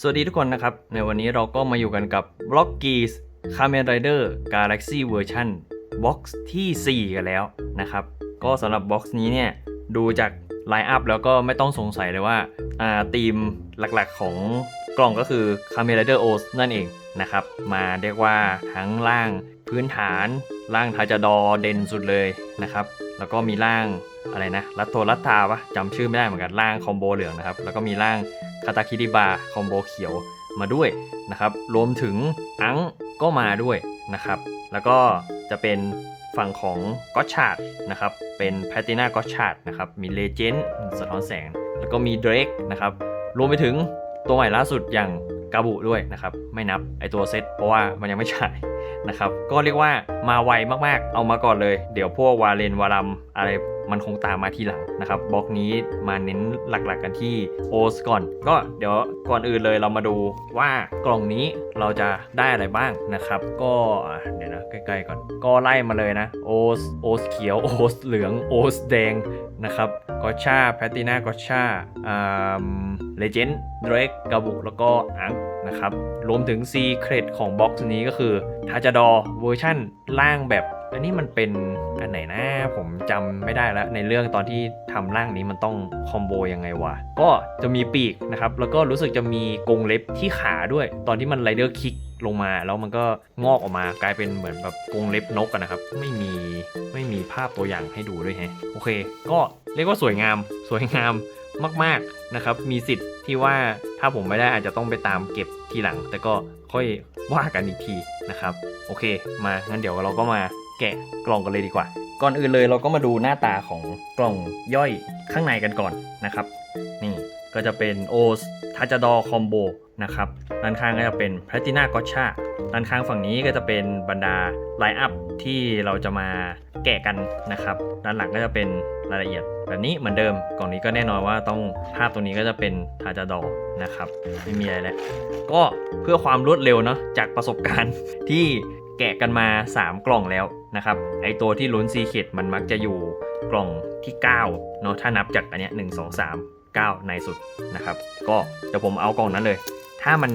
สวัสดีทุกคนนะครับ ในวันนี้เราก็มาอยู่กันกับ b l o c k e e s Kamen Rider Galaxy Version Box ที่ 4 กันแล้วนะครับ ก็สำหรับ Box นี้เนี่ย ดูจากไลน์อัพแล้วก็ไม่ต้องสงสัยเลยว่าอ่าธีมหลักๆของกล่องก็คือ Kamen Rider OS นั่นเองนะครับ มาเรียกว่าทั้งร่างพื้นฐานร่างทาจาดอเด่นสุดเลยนะครับ แล้วก็มีร่าง อะไรนะรัตโตรัตตาปะจำชื่อไม่ได้เหมือนกันร่างคอมโบเหลืองนะครับ แล้วก็มีร่างคาตาคิริบาคอมโบเขียวมาด้วยนะครับ รวมถึงอังก็มาด้วยนะครับ แล้วก็จะเป็นฝั่งของก็ชาดนะครับ เป็นแพตินาก็ชาดนะครับ มีเลเจนด์สะท้อนแสง แล้วก็มีเดรกนะครับ รวมไปถึงตัวใหม่ล่าสุดอย่างกาบุด้วยนะครับ ไม่นับไอตัวเซตเพราะว่ามันยังไม่ฉาย นะครับ ก็เรียกว่ามาไวมากๆ เอามาก่อนเลย เดี๋ยวพวกวาเลนวารัมอะไรมันคงตามมาทีหลังนะครับบล็อกนี้มาเน้นหลักๆกันที่โอสก่อน ก็เดี๋ยวก่อนอื่นเลยเรามาดูว่ากล่องนี้เราจะได้อะไรบ้างนะครับ ก็เดี๋ยวนะใกล้ๆก่อน ก็ไล่มาเลยนะโอสโอสเขียวโอสเหลืองโอสแดงนะครับกอชาแพตติน่ากอชาอ่าเลเจนด์เดรกกาบุแล้วก็อัง นะครับ รวมถึง Secret ของบ็อกซ์นี้ก็คือทาจาดอเวอร์ชั่นล่างแบบ อันนี้มันเป็นอันไหนนะผมจำไม่ได้แล้ว ในเรื่องตอนที่ทำร่างนี้มันต้องคอมโบยังไงวะ ก็จะมีปีกนะครับ แล้วก็รู้สึกจะมีกรงเล็บที่ขาด้วย ตอนที่มันไรเดอร์คิกลงมาแล้วมันก็งอกออกมากลายเป็นเหมือนแบบกรงเล็บนกนะครับ ไม่มีไม่มีภาพตัวอย่างให้ดูด้วยแฮะโอเค ก็เรียกว่าสวยงาม สวยงาม มาก ๆนะครับ มีสิทธิ์ที่ว่าถ้าผมไม่ได้อาจจะต้องไปตามเก็บทีหลัง แต่ก็ค่อยว่ากันอีกทีนะครับ โอเค มางั้นเดี๋ยวเราก็มาแกะกล่องกันเลยดีกว่า ก่อนอื่นเลยเราก็มาดูหน้าตาของกล่องย่อยข้างในกันก่อนนะครับ นี่ก็จะเป็นโอสทัจดอคอมโบนะครับด้านข้างก็จะเป็นแพลติน่ากอชาด้านข้างฝั่งนี้ก็จะเป็นบรรดาไลน์อัพ ที่เราจะมาแกะกันนะครับ ด้านหลังก็จะเป็นรายละเอียดแบบนี้เหมือนเดิม กล่องนี้ก็แน่นอนว่าต้องภาพตรงนี้ก็จะเป็นทาจาดอนะครับ ไม่มีอะไรแล้วก็เพื่อความรวดเร็วเนาะจากประสบการณ์ที่แกะกันมา 3 กล่องแล้วนะครับไอตัวที่ลุ้นซีเค็ดมันมักจะอยู่กล่องที่9เนาะถ้านับจากอันเนี้ยหนึ่งสองสามเก้าในสุดนะครับ ก็เดี๋ยวผมเอากล่องนั้นเลย ถ้ามัน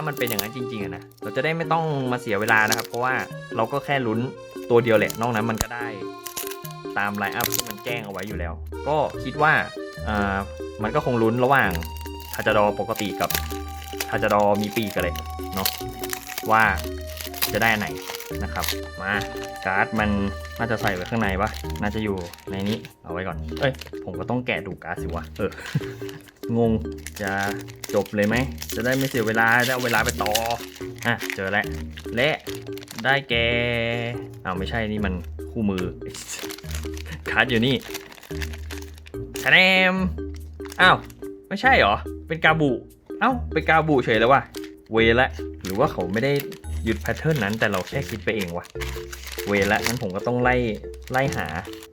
ถ้ามันเป็นอย่างนั้นจริงๆอะนะเราจะได้ไม่ต้องมาเสียเวลานะครับ เพราะว่าเราก็แค่ลุ้นตัวเดียวแหละ นอกนั้นมันก็ได้ตามไลน์อัพที่มันแจ้งเอาไว้อยู่แล้ว ก็คิดว่าอ่ามันก็คงลุ้นระหว่างทาจดอปกติกับทาจดอมีปีกกันเลยเนาะว่าจะได้อันไหน นะครับ มาการ์ดมันน่าจะใส่ไว้ข้างในปะน่าจะอยู่ในนี้เอาไว้ก่อน เอ้ย ผมก็ต้องแกะดูการ์ดสิวะ เออ งง จะจบเลยไหม จะได้ไม่เสียเวลาได้เอาเวลาไปต่อ อะ เจอแล้ว และได้แกอ้าวไม่ใช่นี่มันคู่มือคัดอยู่นี่คะแนมอ้าว ไม่ใช่เหรอ เป็นกาบุ เอ้า เป็นกาบุเฉยแล้ววะเวละ หรือว่าเขาไม่ได้ห ยุดแพทเทิร์นนั้นแต่เราแค่คิดไปเองวะเวละงั้นผมก็ต้องไล่ไล่หา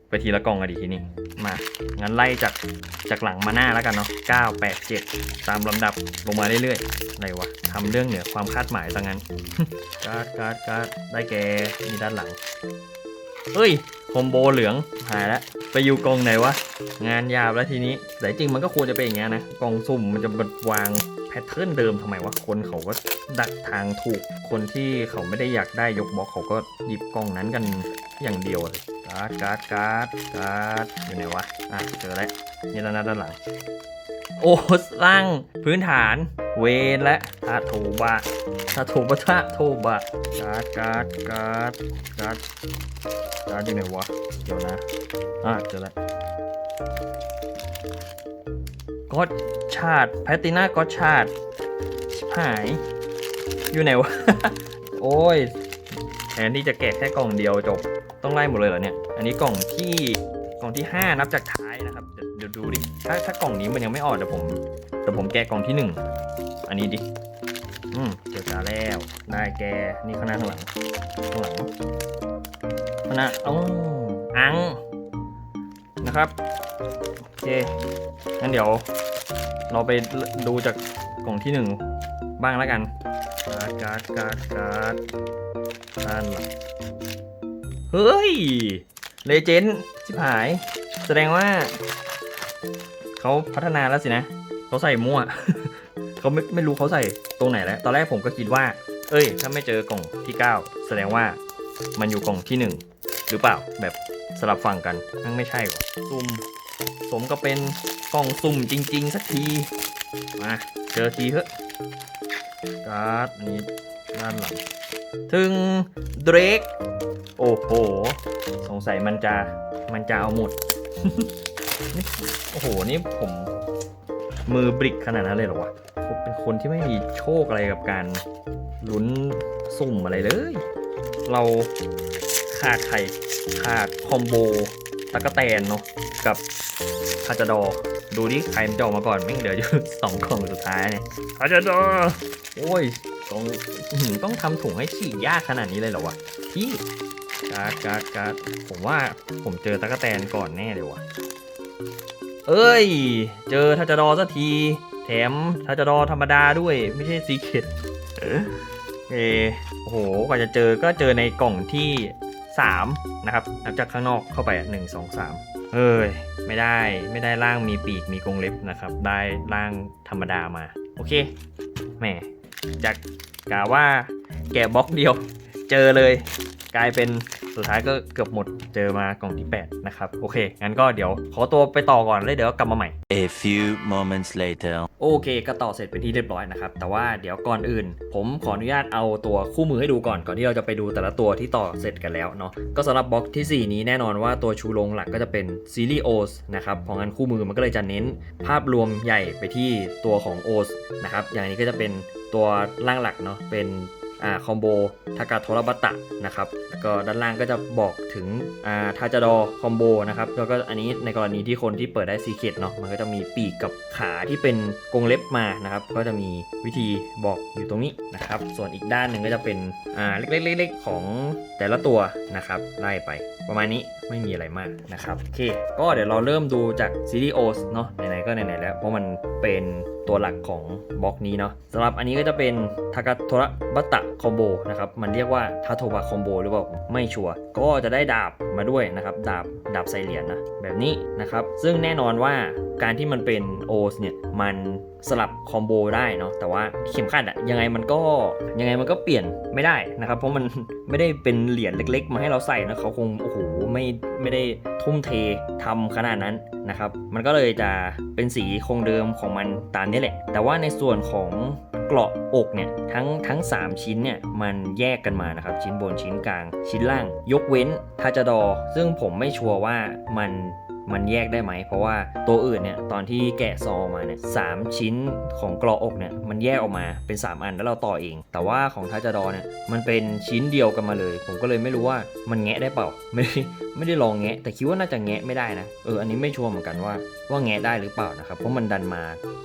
ไปทีละกล่องอะดีทีนี้มา งั้นไล่จากจากหลังมาหน้าแล้วกันเนาะ9 8 7 ตามลำดับลงมาเรื่อยๆอะไรวะทำเรื่องเหนือความคาดหมายซะงั้นการ์ดการ์ดการ์ดได้แกมีด้านหลัง เฮ้ยคอมโบเหลืองหายแล้วไปอยู่กองไหนวะ งานยาวแล้วทีนี้แต่จริงมันก็ควรจะเป็นอย่างงี้ยนะกองสุ่มมันจะวางแพทเทิร์นเดิมทำไมวะคนเขาก็ดักทางถูก คนที่เขาไม่ได้อยากได้ยกบล็อกเขาก็หยิบกองนั้นกันอย่างเดียวเลยการ์ดการ์ดการ์ดการ์ดอยู่ไหนวะ อะเจอแล้วนี่ด้านหน้าด้านหลัง โอ้ร่างพื้นฐาน เวนและทาโทบะทาโทบะทาโทบะการ์ดการ์ดการ์ดการ์ดการ์ดอยู่ไหนวะ เดี๋ยวนะ อะเจอแล้ว ก็ชาดแพตติน่าก็ชาดชิหาย อยู่ไหนวะ โอ้ยแทนที่จะแกะแค่กล่องเดียวจบ ต้องไล่หมดเลยเหรอเนี่ย อันนี้กล่องที่กล่องที่ 5 นับจากท้ายนะครับ เดี๋ยวดูดิ ถ้าถ้ากล่องนี้มันยังไม่ออกเดี๋ยวผมเดี๋ยวผมแกะกล่องที่ 1 อันนี้ดิ อืมเจอตาแล้วได้แกนี่ข้างหน้าข้างหลังข้างหลังข้างหน้าอ๋ออัง นะครับโอเคงั้นเดี๋ยว เราไปดูจากกล่องที่หนึ่งบ้างแล้วกันการ์ดการ์ดการ์ดการ์ดด้านหลังเฮ้ยเลเจนด์ชิบหาย แสดงว่า เขาพัฒนาแล้วสินะเขาใส่มั่วเขเขาไม่ไม่รู้เขาใส่ตรงไหนแล้ว ตอนแรกผมก็คิดว่า เอ้ย ถ้าไม่เจอกล่องที่ 9 แสดงว่ามันอยู่กล่องที่ 1 หรือเปล่าแบบ สลับฝั่งกันนั่งไม่ใช่หรอซุ่มสมก็เป็นกล่องสุ่มจริง ๆ สักที มาเจอทีเถอะการ์ดอันนี้ด้านหลังถึงเดรกโอ้โห สงสัยมันจะมันจะเอาหมดนี่โอ้โห นี่ผมมือบริกขนาดนั้นเลยเหรอวะผมเป็นคนที่ไม่มีโชคอะไรกับการลุ้นสุ่มอะไรเลย เรา ขาดไข่ขาดคอมโบตะกะแตนเนาะกับคาจาดอ ดูดิใครมันจะออกมาก่อนไม่งเหลืออยู่สองกล่องสุดท้ายเนี่ยคาจาดอ โอ้ยกล่องอื้อหือต้องทำถุงให้ฉีกยากขนาดนี้เลยเหรอวะพี่การ์ดการ์ดการ์ดผมว่าผมเจอตะกะแตนก่อนแน่เลยวะเอ้ย เจอทาจาดอสักที แถมทาจาดอธรรมดาด้วยไม่ใช่ซีเคดเออโอ้โหกว่าจะเจอก็เจอในกล่องที่ 3นะครับนับจากข้างนอกเข้าไปอะหนึ่งสองสามเอ้ยไม่ได้ไม่ได้ร่างมีปีกมีกรงเล็บนะครับ ได้ร่างธรรมดามา โอเคแหมจากกะว่าแกะบล็อกเดียว เจอเลย กลายเป็นสุดท้ายก็เกือบหมดเจอมากล่องที่ 8 นะครับ โอเค งั้นก็เดี๋ยวขอตัวไปต่อก่อนเลยเดี๋ยวกลับมาใหม่ A few moments later. โอเค ก็ต่อเสร็จเป็นที่เรียบร้อยนะครับ แต่ว่าเดี๋ยวก่อนอื่น ผมขออนุญาตเอาตัวคู่มือให้ดูก่อนก่อนที่เราจะไปดูแต่ละตัวที่ต่อเสร็จกันแล้วเนาะก็สำหรับบล็อกทีสี่4 นี้แน่นอนว่าตัวชูโรงหลักก็จะเป็นซีรีส์โอสนะครับเพราะงั้นคู่มือมันก็เลยจะเน้นภาพรวมใหญ่ไปที่ตัวของโอสนะครับอย่างนี้ก็จะเป็นตัวร่างหลักเนาะเป็นอ่า คอมโบทากาโทรบัตะนะครับแล้วก็ด้านล่างก็จะบอกถึงอ่าทาจาดอคอมโบนะครับแล้วก็อันนี้ในกรณีที่คนที่เปิดได้ซีเคดเนาะมันก็จะมีปีกกับขาที่เป็นกรงเล็บมานะครับก็จะมีวิธีบอกอยู่ตรงนี้นะครับส่วนอีกด้านหนึ่งก็จะเป็นอ่าเล็กๆๆของแต่ละตัวนะครับไล่ไปประมาณนี้ ไม่มีอะไรมากนะครับโอเค ก็เดี๋ยวเราเริ่มดูจากซีรีส์โอสเนาะไหนๆก็ไหนๆแล้ว เพราะมันเป็นตัวหลักของบล็อกนี้เนาะสำหรับอันนี้ก็จะเป็นทากาโทระบัตตะคอมโบนะครับ มันเรียกว่าทาโทบะคอมโบหรือเปล่าไม่ชัวร์ก็จะได้ดาบมาด้วยนะครับ ดาบดาบใส่เหรียญนะแบบนี้นะครับ ซึ่งแน่นอนว่าการที่มันเป็นโอสเนี่ยมันสลับคอมโบได้เนาะแต่ว่าเข็มขัดอะยังไงมันก็ยังไงมันก็เปลี่ยนไม่ได้นะครับ เพราะมันไม่ได้เป็นเหรียญเล็ก ๆ มาให้เราใส่นะเขาคงโอ้โห ไม่ไม่ได้ทุ่มเททำขนาดนั้นนะครับ มันก็เลยจะเป็นสีคงเดิมของมันตามนี้แหละ แต่ว่าในส่วนของเกราะอกเนี่ยทั้งทั้ง 3 ชิ้นเนี่ยมันแยกกันมานะครับ ชิ้นบนชิ้นกลาง ชิ้นล่าง ยกเว้นทาจดอ ซึ่งผมไม่ชัวร์ว่ามัน มันแยกได้ไหม เพราะว่าตัวอื่นเนี่ยตอนที่แกะซองมาเนี่ยสามชิ้นของกรออกเนี่ยมันแยกออกมาเป็น 3 อันแล้วเราต่อเอง แต่ว่าของทัจดอเนี่ยมันเป็นชิ้นเดียวกันมาเลย ผมก็เลยไม่รู้ว่ามันแงะได้เปล่าไม่ได้ไม่ได้ลองแงะ แต่คิดว่าน่าจะแงะไม่ได้นะเอออันนี้ไม่ชัวร์เหมือนกันว่าว่าแงะได้หรือเปล่านะครับเพราะมันดันมา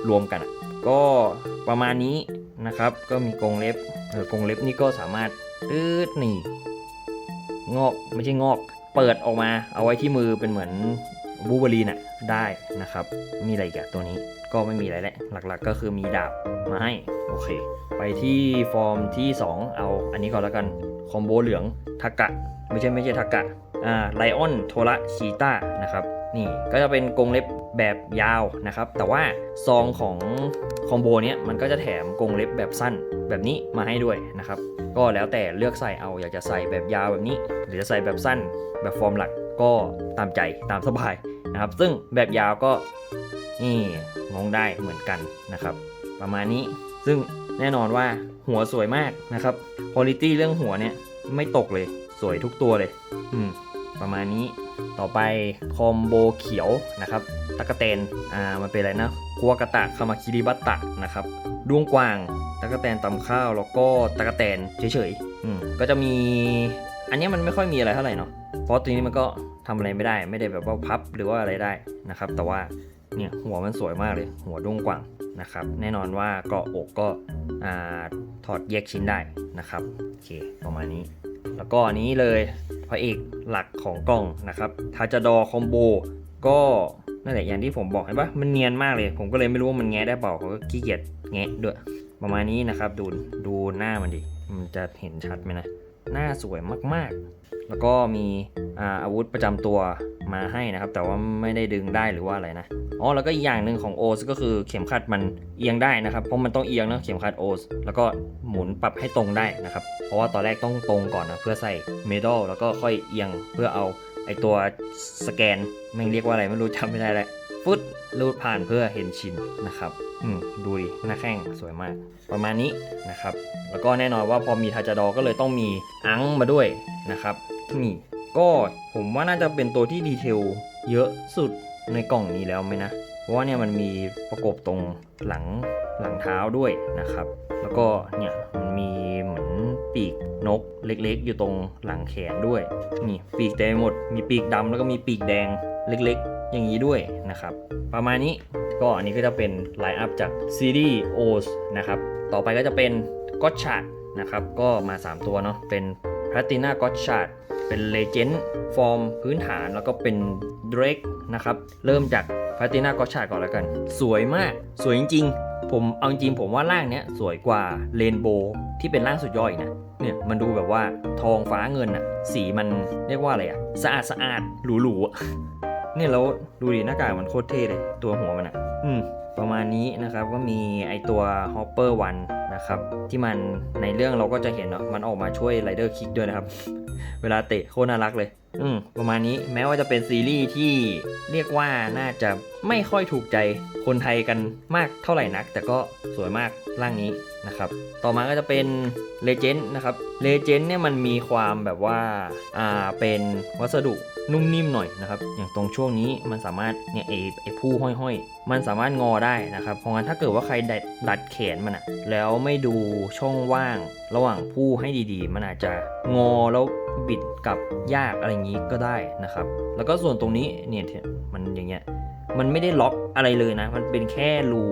รวมกันก็ประมาณนี้นะครับก็มีกรงเล็บเออกรงเล็บนี่ก็สามารถอืดนี่งอกไม่ใช่งอก เปิดออกมาเอาไว้ที่มือเป็นเหมือน บูเบอรีนอะได้นะครับ มีอะไรอีกอะตัวนี้ก็ไม่มีอะไรแหละ หลักๆก็คือมีดาบมาให้ โอเค ไปที่ฟอร์มที่ 2 เอาอันนี้ก่อนแล้วกัน คอมโบเหลืองทากกะ ไม่ใช่ไม่ใช่ทากกะอ่าไลออนโทระชีต้านะครับ นี่ก็จะเป็นกรงเล็บแบบยาวนะครับ แต่ว่าซองของคอมโบเนี้ยมันก็จะแถมกรงเล็บแบบสั้นแบบนี้มาให้ด้วยนะครับ ก็แล้วแต่เลือกใส่เอาอยากจะใส่แบบยาวแบบนี้ หรือจะใส่แบบสั้นแบบฟอร์มหลักก็ตามใจตามสบาย นะครับ ซึ่งแบบยาวก็นี่มองได้เหมือนกันนะครับ ประมาณนี้ซึ่งแน่นอนว่าหัวสวยมากนะครับคุณภาพเรื่องหัวเนี่ยไม่ตกเลยสวยทุกตัวเลย อืม ประมาณนี้ต่อไปคอมโบเขียวนะครับตะกะเตนอ่ามันเป็นอะไรนะคัวกะตะคามาคิริบัตตะนะครับดวงกวางตะกะแตนตำข้าวแล้วก็ตะกะแตนเฉยๆอืมก็จะมี อันนี้มันไม่ค่อยมีอะไรเท่าไหร่เนาะเพราะตัวนี้มันก็ ทำอะไรไม่ได้ ไม่ได้แบบว่าพับหรือว่าอะไรได้นะครับ แต่ว่าเนี่ยหัวมันสวยมากเลย หัวดวงกว่างนะครับ แน่นอนว่าเกาะอกก็อ่าถอดแยกชิ้นได้นะครับโอเคประมาณนี้ แล้วก็อันนี้เลยพระเอกหลักของกล้องนะครับทาจาดอคอมโบก็นั่นแหละอย่างที่ผมบอกเห็นปะมันเนียนมากเลย ผมก็เลยไม่รู้ว่ามันแงะได้เปล่าเขาก็ขี้เกียจแงะด้วย ประมาณนี้นะครับ ดูดูหน้ามันดิ มันจะเห็นชัดไหมนะ หน้าสวยมากๆ แล้วก็มีอาวุธประจำตัวมาให้นะครับ แต่ว่าไม่ได้ดึงได้หรือว่าอะไรนะอ๋อแล้วก็อีกอย่างหนึ่งของโอสก็คือเข็มขัดมันเอียงได้นะครับ เพราะมันต้องเอียงเนะเข็มขัดโอสแล้วก็หมุนปรับให้ตรงได้นะครับ เพราะว่าตอนแรกต้องตรงก่อนนะเพื่อใส่เมดัลแล้วก็ค่อยเอียงเพื่อเอาไอตัวสแกนแม่เรียกว่าอะไรไม่รู้จำไม่ได้แล้วฟุตรูดผ่านเพื่อเห็นชินนะครับ อืมดูดิหน้าแข้งสวยมาก ประมาณนี้นะครับ แล้วก็แน่นอนว่าพอมีทาจาดอก็เลยต้องมีอังมาด้วยนะครับนี่ก็ผมว่าน่าจะเป็นตัวที่ดีเทลเยอะสุดในกล่องนี้แล้วไหมนะ เพราะว่าเนี่ยมันมีประกบตรงหลังหลังเท้าด้วยนะครับ แล้วก็เนี่ยมันมี ปีกนกเล็กๆ อยู่ตรงหลังแขนด้วย นี่ปีกเต็มไปหมด มีปีกดำแล้วก็มีปีกแดงเล็กๆ อย่างนี้ด้วยนะครับ ประมาณนี้ก็อันนี้ก็จะเป็นไลน์อัพจากซีรีส์โอสนะครับ ต่อไปก็จะเป็นก็ชาร์ดนะครับก็มา 3 ตัวเนาะเป็นพ l a ติน่าก็ชาร์ดเป็นเลเจนด์ฟอร์มพื้นฐานแล้วก็เป็นเดรกนะครับ เริ่มจาก พ l a ติน่าก็ชาร์ก่อนแล้วกัน สวยมาก สวยจริงๆ ผมเอาจริงผมว่าร่างเนี้ยสวยกว่าเรนโบว์ที่เป็นร่างสุดยอดอีกนะเนี่ยมันดูแบบว่าทองฟ้าเงินอะสีมันเรียกว่าอะไรอะสะอาดสะอาดหรูๆอะเนี่ยแล้วดูดิหน้ากากมันโคตรเท่เลย ตัวหัวมันอะอืมประมาณนี้นะครับก็มีไอตัว Hopper 1นนะครับที่มันในเรื่องเราก็จะเห็นเนาะมันออกมาช่วย Rider Kick ด้วยนะครับ เวลาเตะโคตรน่ารักเลย อืมประมาณนี้แม้ว่าจะเป็นซีรีส์ที่เรียกว่าน่าจะไม่ค่อยถูกใจคนไทยกันมากเท่าไหร่นัก แต่ก็สวยมากร่างนี้นะครับ ต่อมาก็จะเป็น Legend นะครับ Legend เนี่ยมันมีความแบบว่าอ่าเป็นวัสดุนุ่มนิ่มหน่อยนะครับ อย่างตรงช่วงนี้มันสามารถเนี่ยไอไอผู้ห้อยๆ มันสามารถงอได้นะครับ เพราะงั้นถ้าเกิดว่าใครดัดดัดแขนมันอะแล้วไม่ดูช่องว่างระหว่างผู้ให้ดีๆ มันอาจจะงอแล้วบิดกับยากอะไรอย่างนี้ก็ได้นะครับ แล้วก็ส่วนตรงนี้เนี่ยมันอย่างเงี้ย มันไม่ได้ล็อกอะไรเลยนะ มันเป็นแค่รู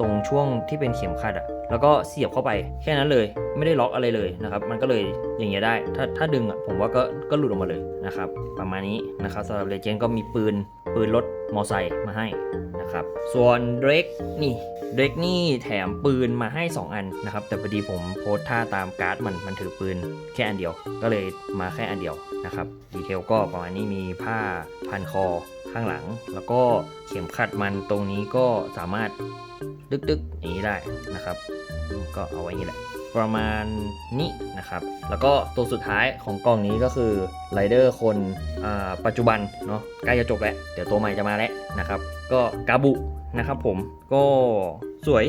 ตรงช่วงที่เป็นเข็มขัดอะแล้วก็เสียบเข้าไปแค่นั้นเลย ไม่ได้ล็อกอะไรเลยนะครับ มันก็เลยอย่างเงี้ยได้ ถ้าถ้าดึงอะผมว่าก็ก็หลุดออกมาเลยนะครับ ประมาณนี้นะครับสำหรับเลเจนก็มีปืนปืนรถมอไซค์มาให้นะครับ ส่วนเดรกนี่เดรกนี่แถมปืนมาให้ 2 อันนะครับ แต่พอดีผมโพสท่าตามการ์ดมันมันถือปืนแค่อันเดียว ก็เลยมาแค่อันเดียวนะครับ ดีเทลก็ประมาณนี้มีผ้าพันคอ ข้างหลัง แล้วก็เข็มขัดมันตรงนี้ก็สามารถดึกๆอย่างนี้ได้นะครับ ก็เอาไว้นี้แหละ ประมาณนี้นะครับ แล้วก็ตัวสุดท้ายของกล่องนี้ก็คือไรเดอร์คนปัจจุบันเนาะใกล้จะจบแล้ว เดี๋ยวตัวใหม่จะมาแล้วนะครับ ก็กาบุนะครับผมก็สวย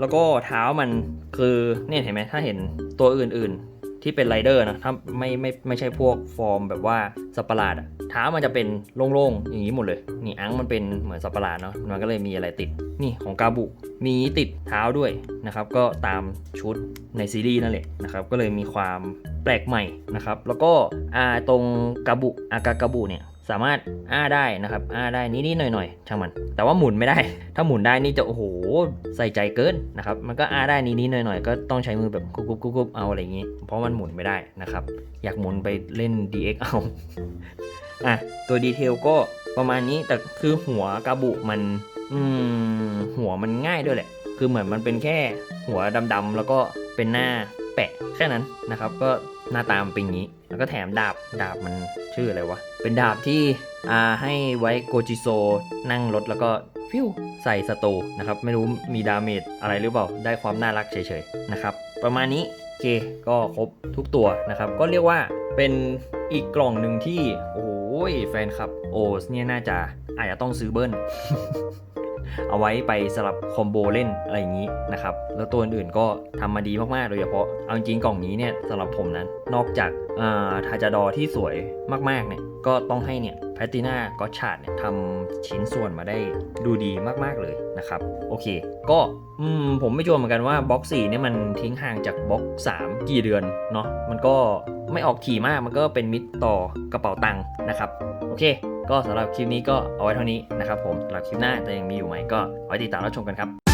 แล้วก็เท้ามันคือเนี่ยเห็นไหมถ้าเห็นตัวอื่นๆ ที่เป็นไรเดอร์นะถ้าไม่ไม่ไม่ใช่พวกฟอร์มแบบว่าสัตว์ปะหลาดอะเท้ามันจะเป็นโล่งๆอย่างนี้หมดเลย นี่อังมันเป็นเหมือนสัตว์ปะหลาดเนาะมันก็เลยมีอะไรติด นี่ของกาบุมีติดเท้าด้วยนะครับก็ตามชุดในซีรีส์นั่นแหละนะครับก็เลยมีความแปลกใหม่นะครับแล้วก็อาตรงกาบุอากากาบุเนี่ย สามารถอ้าได้นะครับ อ้าได้นิดๆหน่อยๆช่างมัน แต่ว่าหมุนไม่ได้ ถ้าหมุนได้นี่จะโอ้โหใส่ใจเกินนะครับ มันก็อ้าได้นิดๆหน่อยๆก็ต้องใช้มือแบบกุบกุบกรุบเอาอะไรอย่างงี้ เพราะมันหมุนไม่ได้นะครับ อยากหมุนไปเล่น DX เอาอะตัวดีเทลก็ประมาณนี้แต่คือหัวกาบุมัน อืมหัวมันง่ายด้วยแหละ คือเหมือนมันเป็นแค่หัวดำๆแล้วก็เป็นหน้าแปะแค่นั้นนะครับ ก็หน้าตามเป็นอย่างนี้ แล้วก็แถมดาบดาบมันชื่ออะไรวะ เป็นดาบที่อ่าให้ไว้โกจิโซนั่งรถแล้วก็ฟิวใส่สตูนะครับ ไม่รู้มีดาเมจอะไรหรือเปล่า ได้ความน่ารักเฉยๆนะครับ ประมาณนี้เคก็ครบทุกตัวนะครับ ก็เรียกว่าเป็นอีกกล่องหนึ่งที่ โอ้ยแฟนคลับโอสเนี่ยน่าจะอาจจะต้องซื้อเบิ้ล เอาไว้ไปสลับคอมโบเล่นอะไรอย่างนี้นะครับ แล้วตัวอื่นๆก็ทำมาดีมากๆ โดยเฉพาะ เอาจริงๆกล่องนี้เนี่ยสำหรับผมนั้น นอกจากาทาจาดอที่สวยมากๆเนี่ย ก็ต้องให้เนี่ยแพตติน่าก็ชาดเนี่ยทำชิ้นส่วนมาได้ดูดีมากๆเลยนะครับ โอเค ก็ผมไม่ชัวร์เหมือนกันว่าบล็อก4เนี่ยมันทิ้งห่างจากบล็อก 3 กี่เดือนเนาะมันก็ไม่ออกถี่มากมันก็เป็นมิตรต่อกระเป๋าตังค์นะครับ โอเค ก็สำหรับคลิปนี้ก็เอาไว้เท่านี้นะครับผมสำหรับคลิปหน้าจะยังมีอยู่ไหมก็ไว้ติดตามรับชมกันครับ